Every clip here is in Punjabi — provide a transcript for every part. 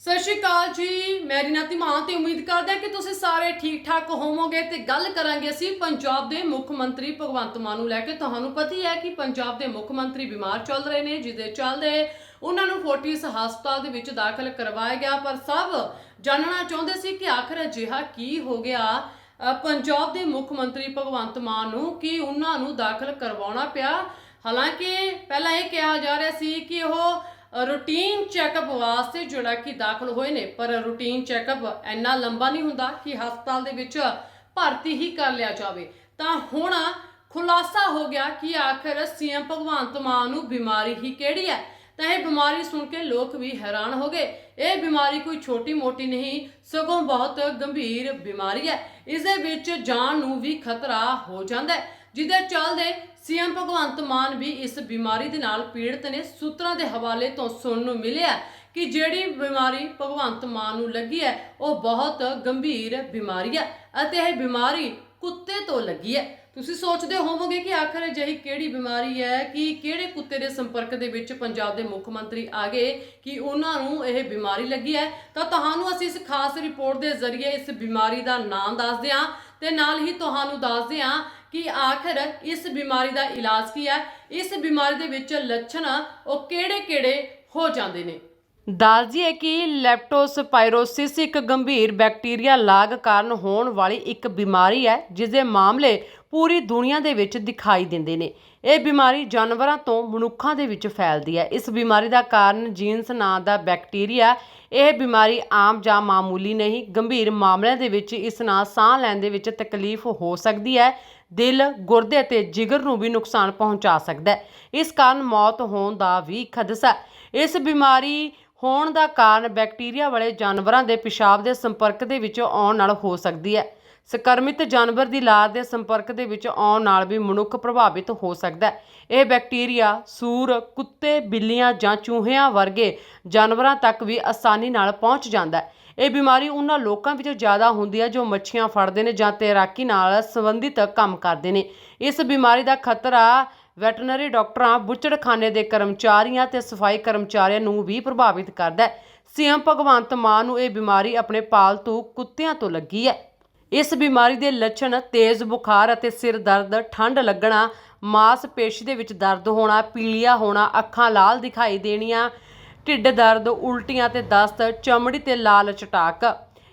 ਸਤਿ ਸ਼੍ਰੀ ਅਕਾਲ ਜੀ, ਮੈਂ ਰੀਨਾ ਮਾਨ ਤੇ ਉਮੀਦ ਕਰਦਾ ਕਿ ਤੁਸੀਂ ਸਾਰੇ ਠੀਕ ਠਾਕ ਹੋਵੋਗੇ ਤੇ ਗੱਲ ਕਰਾਂਗੇ ਅਸੀਂ ਪੰਜਾਬ ਦੇ ਮੁੱਖ ਮੰਤਰੀ ਭਗਵੰਤ ਮਾਨ ਨੂੰ ਲੈ ਕੇ। ਤੁਹਾਨੂੰ ਪਤਾ ਹੀ ਹੈ ਕਿ ਪੰਜਾਬ ਦੇ ਮੁੱਖ ਮੰਤਰੀ ਬਿਮਾਰ ਚੱਲ ਰਹੇ ਨੇ ਜਿਹਦੇ ਚੱਲਦੇ ਉਹਨਾਂ ਨੂੰ ਫੋਰਟਿਸ ਹਸਪਤਾਲ ਦੇ ਵਿੱਚ ਦਾਖਲ ਕਰਵਾਇਆ ਗਿਆ, ਪਰ ਸਭ ਜਾਣਨਾ ਚਾਹੁੰਦੇ ਸੀ ਕਿ ਆਖਰ ਅਜਿਹਾ ਕੀ ਹੋ ਗਿਆ। ਪੰਜਾਬ ਦੇ ਮੁੱਖ ਮੰਤਰੀ ਭਗਵੰਤ ਮਾਨ ਨੂੰ ਕਿ ਉਹਨਾਂ ਨੂੰ ਦਾਖਲ ਕਰਵਾਉਣਾ ਪਿਆ? ਹਾਲਾਂਕਿ ਪਹਿਲਾਂ ਇਹ ਕਿਹਾ ਜਾ ਰਿਹਾ ਸੀ ਕਿ ਉਹ ਰੂਟੀਨ ਚੈੱਕਅਪ ਵਾਸਤੇ ਜਿਹੜਾ ਕਿ ਦਾਖਲ ਹੋਏ ਨੇ, ਪਰ ਰੂਟੀਨ ਚੈੱਕਅਪ ਇੰਨਾ ਲੰਬਾ ਨਹੀਂ ਹੁੰਦਾ ਕਿ ਹਸਪਤਾਲ ਦੇ ਵਿੱਚ ਭਰਤੀ ਹੀ ਕਰ ਲਿਆ ਜਾਵੇ। ਤਾਂ ਹੁਣ ਖੁਲਾਸਾ ਹੋ ਗਿਆ ਕਿ ਆਖਰ ਸੀਐਮ ਭਗਵੰਤ ਮਾਨ ਨੂੰ ਬਿਮਾਰੀ ਹੀ ਕਿਹੜੀ ਹੈ? ਤਾਂ ਇਹ ਬਿਮਾਰੀ ਸੁਣ ਕੇ ਲੋਕ ਵੀ ਹੈਰਾਨ ਹੋ ਗਏ। ਇਹ ਬਿਮਾਰੀ ਕੋਈ ਛੋਟੀ ਮੋਟੀ ਨਹੀਂ, ਸਗੋਂ ਬਹੁਤ ਗੰਭੀਰ ਬਿਮਾਰੀ ਹੈ। ਇਸ ਦੇ ਵਿੱਚ ਜਾਨ ਨੂੰ ਵੀ ਖਤਰਾ ਹੋ ਜਾਂਦਾ ਹੈ। ਜਿਹਦੇ ਚੱਲਦੇ ਸੀਐਮ ਭਗਵੰਤ ਮਾਨ ਵੀ ਇਸ ਬਿਮਾਰੀ ਦੇ ਨਾਲ ਪੀੜਤ ਨੇ, ਸੂਤਰਾਂ ਦੇ ਹਵਾਲੇ ਤੋਂ ਸੁਣਨ ਨੂੰ ਮਿਲਿਆ ਕਿ ਜਿਹੜੀ ਬਿਮਾਰੀ ਭਗਵੰਤ ਮਾਨ ਨੂੰ ਲੱਗੀ ਹੈ, ਉਹ ਬਹੁਤ ਗੰਭੀਰ ਬਿਮਾਰੀ ਹੈ ਅਤੇ ਇਹ ਬਿਮਾਰੀ ਕੁੱਤੇ ਤੋਂ ਲੱਗੀ ਹੈ। ਤੁਸੀਂ ਸੋਚਦੇ ਹੋਵੋਗੇ ਕਿ ਆਖਰ ਅਜਿਹੀ ਕਿਹੜੀ ਬਿਮਾਰੀ ਹੈ ਕਿ ਕਿਹੜੇ ਕੁੱਤੇ ਦੇ ਸੰਪਰਕ ਦੇ ਵਿੱਚ ਪੰਜਾਬ ਦੇ ਮੁੱਖ ਮੰਤਰੀ ਆ ਗਏ ਕਿ ਉਹਨਾਂ ਨੂੰ ਇਹ ਬਿਮਾਰੀ ਲੱਗੀ ਹੈ? ਤਾਂ ਤੁਹਾਨੂੰ ਅਸੀਂ ਇਸ ਖਾਸ ਰਿਪੋਰਟ ਦੇ ਜ਼ਰੀਏ ਇਸ ਬਿਮਾਰੀ ਦਾ ਨਾਮ ਦੱਸਦੇ ਹਾਂ। ਤੇ ਨਾਲ ਹੀ ਤੁਹਾਨੂੰ ਦੱਸਦੇ ਹਾਂ ਕਿ ਆਖਰ ਇਸ ਬਿਮਾਰੀ ਦਾ ਇਲਾਜ ਕੀ ਹੈ, ਇਸ ਬਿਮਾਰੀ ਦੇ ਵਿੱਚ ਲੱਛਣ ਉਹ ਕਿਹੜੇ-ਕਿਹੜੇ ਹੋ ਜਾਂਦੇ ਨੇ। ਦੱਸ ਦਈਏ ਕਿ ਲੈਪਟੋਸਪਾਇਰੋਸਿਸ ਇੱਕ ਗੰਭੀਰ ਬੈਕਟੀਰੀਆ ਲਾਗ ਕਾਰਨ ਹੋਣ ਵਾਲੀ ਇੱਕ ਬਿਮਾਰੀ ਹੈ ਜਿਸ ਦੇ ਮਾਮਲੇ ਪੂਰੀ ਦੁਨੀਆ ਦੇ ਵਿੱਚ ਦਿਖਾਈ ਦਿੰਦੇ ਨੇ। ਇਹ ਬਿਮਾਰੀ ਜਾਨਵਰਾਂ ਤੋਂ ਮਨੁੱਖਾਂ ਦੇ ਵਿੱਚ ਫੈਲਦੀ ਹੈ। ਇਸ ਬਿਮਾਰੀ ਦਾ ਕਾਰਨ ਜੀਨਸ ਨਾਂ ਦਾ ਬੈਕਟੀਰੀਆ ਇਹ ਬਿਮਾਰੀ ਆਮ ਜਾਂ ਮਾਮੂਲੀ ਨਹੀਂ, ਗੰਭੀਰ ਮਾਮਲਿਆਂ ਦੇ ਵਿੱਚ ਇਸ ਨਾਲ ਸਾਹ ਲੈਣ ਦੇ ਵਿੱਚ ਤਕਲੀਫ ਹੋ ਸਕਦੀ ਹੈ। ਦਿਲ, ਗੁਰਦੇ ਅਤੇ ਜਿਗਰ ਨੂੰ ਵੀ ਨੁਕਸਾਨ ਪਹੁੰਚਾ ਸਕਦਾ ਹੈ। ਇਸ ਕਾਰਨ ਮੌਤ ਹੋਣ ਦਾ ਵੀ ਖਦਸ਼ਾ ਇਸ ਬਿਮਾਰੀ ਹੋਣ ਦਾ ਕਾਰਨ ਬੈਕਟੀਰੀਆ ਵਾਲੇ ਜਾਨਵਰਾਂ ਦੇ ਪਿਸ਼ਾਬ ਦੇ ਸੰਪਰਕ ਦੇ ਵਿੱਚ ਆਉਣ ਨਾਲ ਹੋ ਸਕਦੀ ਹੈ। ਸਕਰਮਿਤ ਜਾਨਵਰ ਦੀ ਲਾਰ ਦੇ ਸੰਪਰਕ ਦੇ ਵਿੱਚ ਆਉਣ ਨਾਲ ਵੀ ਮਨੁੱਖ ਪ੍ਰਭਾਵਿਤ ਹੋ ਸਕਦਾ ਹੈ। ਇਹ ਬੈਕਟੀਰੀਆ, ਸੂਰ, ਕੁੱਤੇ, ਬਿੱਲੀਆਂ ਜਾਂ ਚੂਹਿਆਂ ਵਰਗੇ ਜਾਨਵਰਾਂ ਤੱਕ ਵੀ ਆਸਾਨੀ ਨਾਲ ਪਹੁੰਚ ਜਾਂਦਾ ਹੈ। ਇਹ ਬਿਮਾਰੀ ਉਹਨਾਂ ਲੋਕਾਂ ਵਿੱਚ ਜ਼ਿਆਦਾ ਹੁੰਦੀ ਹੈ ਜੋ ਮੱਛੀਆਂ ਫੜਦੇ ਨੇ ਜਾਂ ਤੈਰਾਕੀ ਨਾਲ ਸੰਬੰਧਿਤ ਕੰਮ ਕਰਦੇ ਨੇ। ਇਸ ਬਿਮਾਰੀ ਦਾ ਖਤਰਾ ਵੈਟਰਨਰੀ ਡਾਕਟਰਾਂ, ਬੁੱਚੜਖਾਨੇ ਦੇ ਕਰਮਚਾਰੀਆਂ ਤੇ ਸਫ਼ਾਈ ਕਰਮਚਾਰੀਆਂ ਨੂੰ ਵੀ ਪ੍ਰਭਾਵਿਤ ਕਰਦਾ ਹੈ। ਸੀਐਮ ਭਗਵੰਤ ਮਾਨ ਨੂੰ ਇਹ ਬਿਮਾਰੀ ਆਪਣੇ ਪਾਲਤੂ ਕੁੱਤਿਆਂ ਤੋਂ ਲੱਗੀ ਹੈ। ਇਸ ਬਿਮਾਰੀ ਦੇ ਲੱਛਣ ਤੇਜ਼ ਬੁਖਾਰ ਅਤੇ ਸਿਰ ਦਰਦ ਠੰਡ ਲੱਗਣਾ, ਮਾਸਪੇਸ਼ੀ ਦੇ ਵਿੱਚ ਦਰਦ ਹੋਣਾ, ਪੀਲੀਆ ਹੋਣਾ, ਅੱਖਾਂ ਲਾਲ ਦਿਖਾਈ ਦੇਣੀਆਂ, ਢਿੱਡ ਦਰਦ, ਉਲਟੀਆਂ ਤੇ ਦਸਤ, ਚਮੜੀ ਤੇ ਲਾਲ ਚਟਾਕ।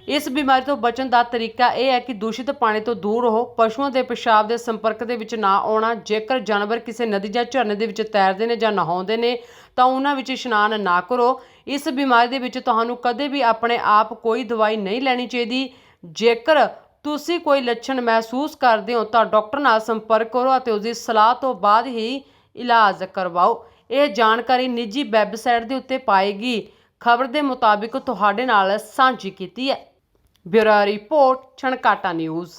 ਇਸ ਬਿਮਾਰੀ ਤੋਂ ਬਚਣ ਦਾ ਤਰੀਕਾ ਇਹ ਹੈ ਕਿ ਦੂਸ਼ਿਤ ਪਾਣੀ ਤੋਂ ਦੂਰ ਰਹੋ, ਪਸ਼ੂਆਂ ਦੇ ਪਿਸ਼ਾਬ ਦੇ ਸੰਪਰਕ ਦੇ ਵਿੱਚ ਨਾ ਆਉਣਾ, ਜੇਕਰ ਜਾਨਵਰ ਕਿਸੇ ਨਦੀ ਜਾਂ ਝਰਨੇ ਦੇ ਵਿੱਚ ਤੈਰਦੇ ਨੇ ਜਾਂ ਨਹਾਉਂਦੇ ਨੇ, ਤਾਂ ਉਹਨਾਂ ਵਿੱਚ ਇਸ਼ਨਾਨ ਨਾ ਕਰੋ। ਇਸ ਬਿਮਾਰੀ ਦੇ ਵਿੱਚ ਤੁਹਾਨੂੰ ਕਦੇ ਵੀ ਆਪਣੇ ਆਪ ਕੋਈ ਦਵਾਈ ਨਹੀਂ ਲੈਣੀ ਚਾਹੀਦੀ। ਜੇਕਰ ਤੁਸੀਂ ਕੋਈ ਲੱਛਣ ਮਹਿਸੂਸ ਕਰਦੇ ਹੋ ਤਾਂ ਡਾਕਟਰ ਨਾਲ ਸੰਪਰਕ ਕਰੋ ਅਤੇ ਉਸ ਦੀ ਸਲਾਹ ਤੋਂ ਬਾਅਦ ਹੀ ਇਲਾਜ ਕਰਵਾਓ। ਇਹ ਜਾਣਕਾਰੀ ਨਿੱਜੀ ਵੈਬਸਾਈਟ ਦੇ ਉੱਤੇ ਪਾਏਗੀ। ਖਬਰ ਦੇ ਮੁਤਾਬਿਕ ਤੁਹਾਡੇ ਨਾਲ ਸਾਂਝੀ ਕੀਤੀ ਹੈ। Bureau report, Chhankata news.